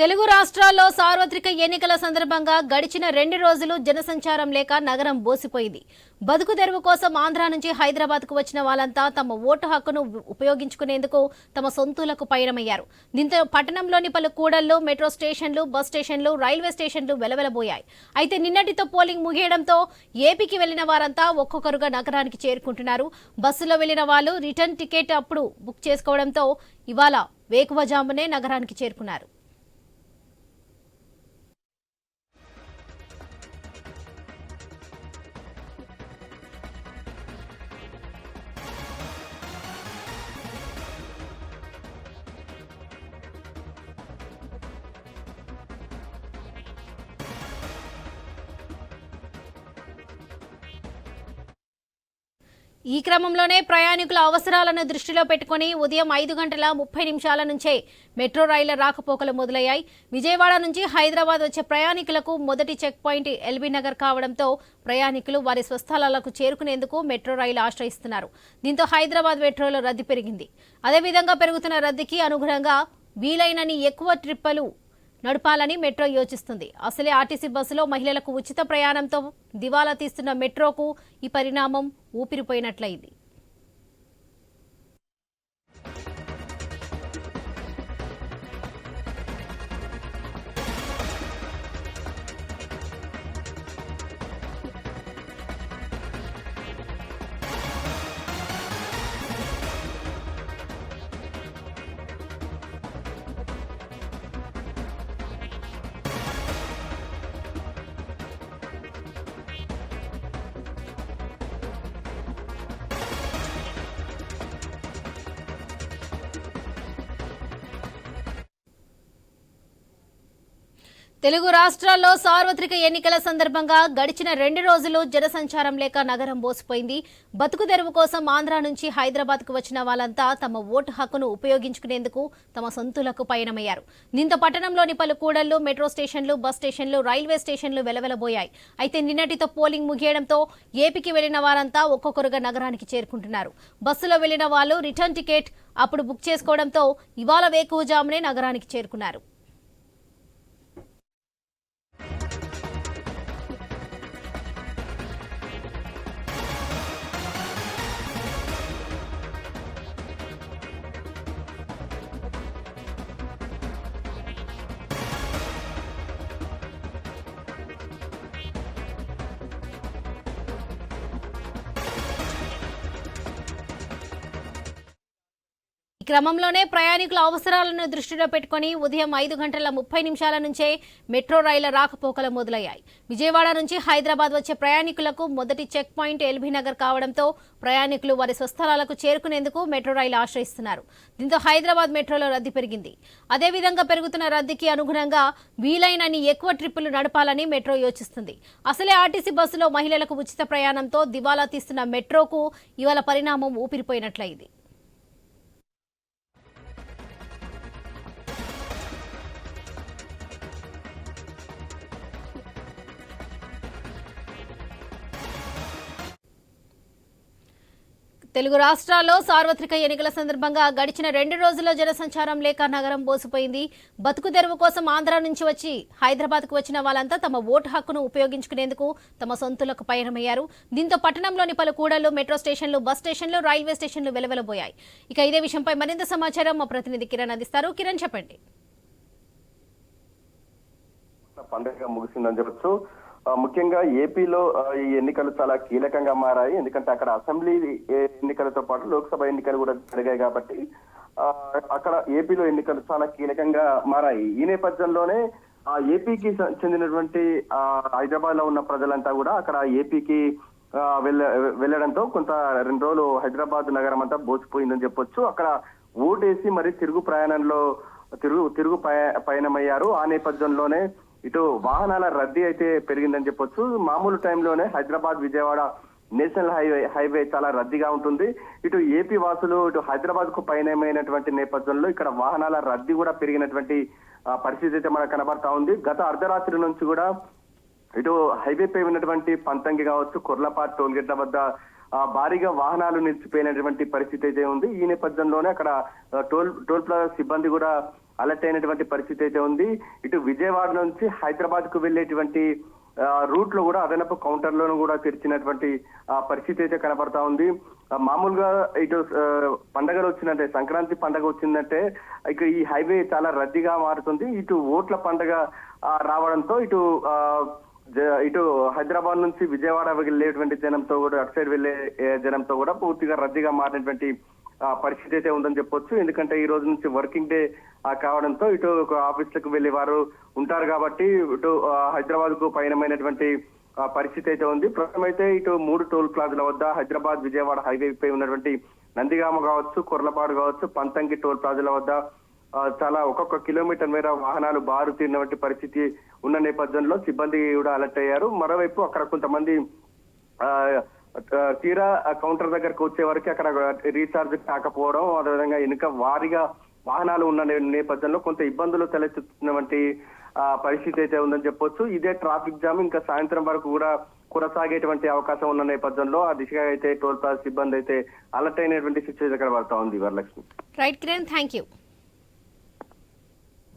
తెలుగు రాష్ట్రాల్లో సార్వత్రిక ఎన్నికల సందర్భంగా గడిచిన రెండు రోజులు జనసంచారం లేక నగరం బోసిపోయింది. బతుకు తెరువు కోసం ఆంధ్ర నుంచి హైదరాబాద్కు వచ్చిన వాళ్ళంతా తమ ఓటు హక్కును ఉపయోగించుకునేందుకు తమ సొంతూలకు పయనమయ్యారు దీంతో పట్టణంలోని పలు కూడళ్ళు మెట్రో స్టేషన్లు బస్ స్టేషన్లు రైల్వే స్టేషన్లు వెలవెలబోయాయి. అయితే నిన్నటితో పోలింగ్ ముగియడంతో ఏపీకి వెళ్ళిన వారంతా ఒక్కొక్కరుగా నగరానికి చేరుకుంటున్నారు. బస్సులో వెళ్ళిన వాళ్ళు రిటర్న్ టికెట్ అప్పుడు బుక్ చేసుకోవడంతో ఇవాళ వేకువజామునే నగరానికి చేరుకున్నారు. ఈ క్రమంలోనే ప్రయాణికుల అవసరాలను దృష్టిలో పెట్టుకుని ఉదయం ఐదు గంటల ముప్పై నిమిషాల నుంచే మెట్రో రైళ్ళ రాకపోకలు మొదలయ్యాయి. విజయవాడ నుంచి హైదరాబాద్ వచ్చే ప్రయాణికులకు మొదటి చెక్ పాయింట్ ఎల్బీ నగర్ కావడంతో ప్రయాణికులు వారి స్వస్థలాలకు చేరుకునేందుకు మెట్రో రైలు ఆశ్రయిస్తున్నారు. దీంతో హైదరాబాద్ మెట్రోలో రద్దీ పెరిగింది. అదేవిధంగా పెరుగుతున్న రద్దీకి అనుగుణంగా వీలైనన్ని ఎక్కువ ట్రిప్పులు నడపాలని మెట్రో యోచిస్తుంది. అసలే ఆర్టీసీ బస్సులో మహిళలకు ఉచిత ప్రయాణంతో దివాలా తీస్తున్న మెట్రోకు ఈ పరిణామం ఊపిరిపోయినట్లయింది. తెలుగు రాష్ట్రాల్లో సార్వత్రిక ఎన్నికల సందర్భంగా గడిచిన రెండు రోజులు జనసంచారం లేక నగరం బోసిపోయింది. బతుకు తెరువు కోసం ఆంధ్ర నుంచి హైదరాబాద్కు వచ్చిన వాళ్ళంతా తమ ఓటు హక్కును ఉపయోగించుకునేందుకు తమ సొంతులకు పయనమయ్యారు. దీంతో పట్టణంలోని పలు కూడళ్ళు మెట్రో స్టేషన్లు బస్ స్టేషన్లు రైల్వే స్టేషన్లు వెలవెలబోయాయి. అయితే నిన్నటితో పోలింగ్ ముగియడంతో ఏపీకి వెళ్ళిన వారంతా ఒక్కొక్కరుగా నగరానికి చేరుకుంటున్నారు. బస్సులో వెళ్ళిన వాళ్ళు రిటర్న్ టికెట్ అప్పుడు బుక్ చేసుకోవడంతో ఇవాళ వేకువజామునే నగరానికి చేరుకున్నారు. క్రమంలోనే ప్రయాణికుల అవసరాలను దృష్టిలో పెట్టుకుని ఉదయం ఐదు గంటల ముప్పై నిమిషాల నుంచే మెట్రో రైళ్ళ రాకపోకలు మొదలయ్యాయి. విజయవాడ నుంచి హైదరాబాద్ వచ్చే ప్రయాణికులకు మొదటి చెక్ పాయింట్ ఎల్బీ నగర్ కావడంతో ప్రయాణికులు వారి స్వస్థలాలకు చేరుకునేందుకు మెట్రో రైలు ఆశ్రయిస్తున్నారు. దీంతో హైదరాబాద్ మెట్రోలో రద్దీ పెరిగింది. అదేవిధంగా పెరుగుతున్న రద్దీకి అనుగుణంగా వీలైనన్ని ఎక్కువ ట్రిప్పులు నడపాలని మెట్రో యోచిస్తుంది. అసలే ఆర్టీసీ బస్సులో మహిళలకు ఉచిత ప్రయాణంతో దివాలా తీస్తున్న మెట్రోకు ఇవాళ పరిణామం ఊపిరిపోయినట్లయింది. తెలుగు రాష్ట్రాల్లో సార్వత్రిక ఎన్నికల సందర్భంగా గడిచిన రెండు రోజుల్లో జనసంచారం లేక నగరం బోసిపోయింది బతుకు తెరువు కోసం ఆంధ్ర నుంచి వచ్చి హైదరాబాద్కు వచ్చిన వాళ్ళంతా తమ ఓటు హక్కును ఉపయోగించుకునేందుకు తమ సొంతులకు పయనమయ్యారు. దీంతో పట్టణంలోని పలు కూడళ్ళు మెట్రో స్టేషన్లు బస్ స్టేషన్లు రైల్వే స్టేషన్లు వెలవెలబోయాయి. ఇక ఇదే విషయంపై మరింత సమాచారం మా ప్రతినిధి కిరణ్ అందిస్తారు. కిరణ్ చెప్పండి. పండుగ ముగిసిందని చెప్పచ్చు. ముఖ్యంగా ఏపీలో ఈ ఎన్నికలు చాలా కీలకంగా మారాయి. ఎందుకంటే అక్కడ అసెంబ్లీ ఎన్నికలతో పాటు లోక్సభ ఎన్నికలు కూడా జరిగాయి కాబట్టి అక్కడ ఏపీలో ఎన్నికలు చాలా కీలకంగా మారాయి. ఈ నేపథ్యంలోనే ఆ ఏపీకి చెందినటువంటి ఆ, హైదరాబాద్లో ఉన్న ప్రజలంతా కూడా అక్కడ ఏపీకి వెళ్ళ వెళ్ళడంతో కొంత రెండు రోజులు హైదరాబాద్ నగరం అంతా బోసిపోయిందని చెప్పొచ్చు. అక్కడ ఓటేసి మరి తిరుగు ప్రయాణంలో తిరుగు తిరుగు పయ- పయనమయ్యారు ఆ నేపథ్యంలోనే ఇటు వాహనాల రద్దీ అయితే పెరిగిందని చెప్పొచ్చు. మామూలు టైంలోనే Hyderabad Vijayawada national highway highway చాలా రద్దీగా ఉంటుంది. ఇటు ఏపీ వాసులు ఇటు హైదరాబాద్కు పయనమైనటువంటి నేపథ్యంలో ఇక్కడ వాహనాల రద్దీ కూడా పెరిగినటువంటి పరిస్థితి అయితే మనకు కనబడతా ఉంది. గత అర్ధరాత్రి నుంచి కూడా ఇటు హైవే పై ఉన్నటువంటి పంతంగి కావచ్చు కుర్లపాట్ టోల్గేట్ల వద్ద భారీగా వాహనాలు నిలిచిపోయినటువంటి పరిస్థితి అయితే ఉంది. ఈ నేపథ్యంలోనే అక్కడ టోల్ టోల్ ప్లాజా సిబ్బంది కూడా అలర్ట్ అయినటువంటి పరిస్థితి అయితే ఉంది. ఇటు విజయవాడ నుంచి హైదరాబాద్కు వెళ్ళేటువంటి రూట్లో కూడా అదనపు కౌంటర్లను కూడా తెరిచినటువంటి పరిస్థితి అయితే కనపడతా ఉంది. మామూలుగా ఇటు పండగలు వచ్చిందంటే సంక్రాంతి పండగ వచ్చిందంటే ఇక ఈ హైవే చాలా రద్దీగా మారుతుంది. ఇటు ఓట్ల పండగ రావడంతో ఇటు జ- ఇటు హైదరాబాద్ నుంచి విజయవాడ వెళ్ళేటువంటి జనంతో కూడా అటు సైడ్ వెళ్ళే జనంతో కూడా పూర్తిగా రద్దీగా మారినటువంటి పరిస్థితి అయితే ఉందని చెప్పొచ్చు. ఎందుకంటే ఈ రోజు నుంచి వర్కింగ్ డే కావడంతో ఇటు ఒక ఆఫీసులకు వెళ్ళే వారు ఉంటారు కాబట్టి ఇటు హైదరాబాద్కు పయనమైనటువంటి పరిస్థితి అయితే ఉంది. ప్రస్తుతం అయితే ఇటు మూడు టోల్ ప్లాజాల వద్ద హైదరాబాద్ విజయవాడ హైవే పై ఉన్నటువంటి నందిగామ కావచ్చు కొర్లపాడు కావచ్చు పంతంగి టోల్ ప్లాజాల వద్ద చాలా ఒక్కొక్క కిలోమీటర్ మేర వాహనాలు బారు తీరినటువంటి పరిస్థితి ఉన్న నేపథ్యంలో సిబ్బంది కూడా అలర్ట్ అయ్యారు. మరోవైపు అక్కడ కొంతమంది ఆ, తీరా కౌంటర్ దగ్గరకు వచ్చే వరకు అక్కడ రీఛార్జ్ కాకపోవడం అదేవిధంగా వెనుక వారిగా వాహనాలు ఉన్న నేపథ్యంలో కొంత ఇబ్బందులు తలెత్తుతున్నటువంటి పరిస్థితి అయితే ఉందని చెప్పొచ్చు. ఇదే ట్రాఫిక్ జామ్ ఇంకా సాయంత్రం వరకు కూడా కొనసాగేటువంటి అవకాశం ఉన్న నేపథ్యంలో ఆ దిశగా అయితే టోల్ ప్లాజా సిబ్బంది అయితే అలర్ట్ అయినటువంటి సిచ్యువేషన్ అక్కడ పడతా ఉంది Varalakshmi. Right Kiran thank you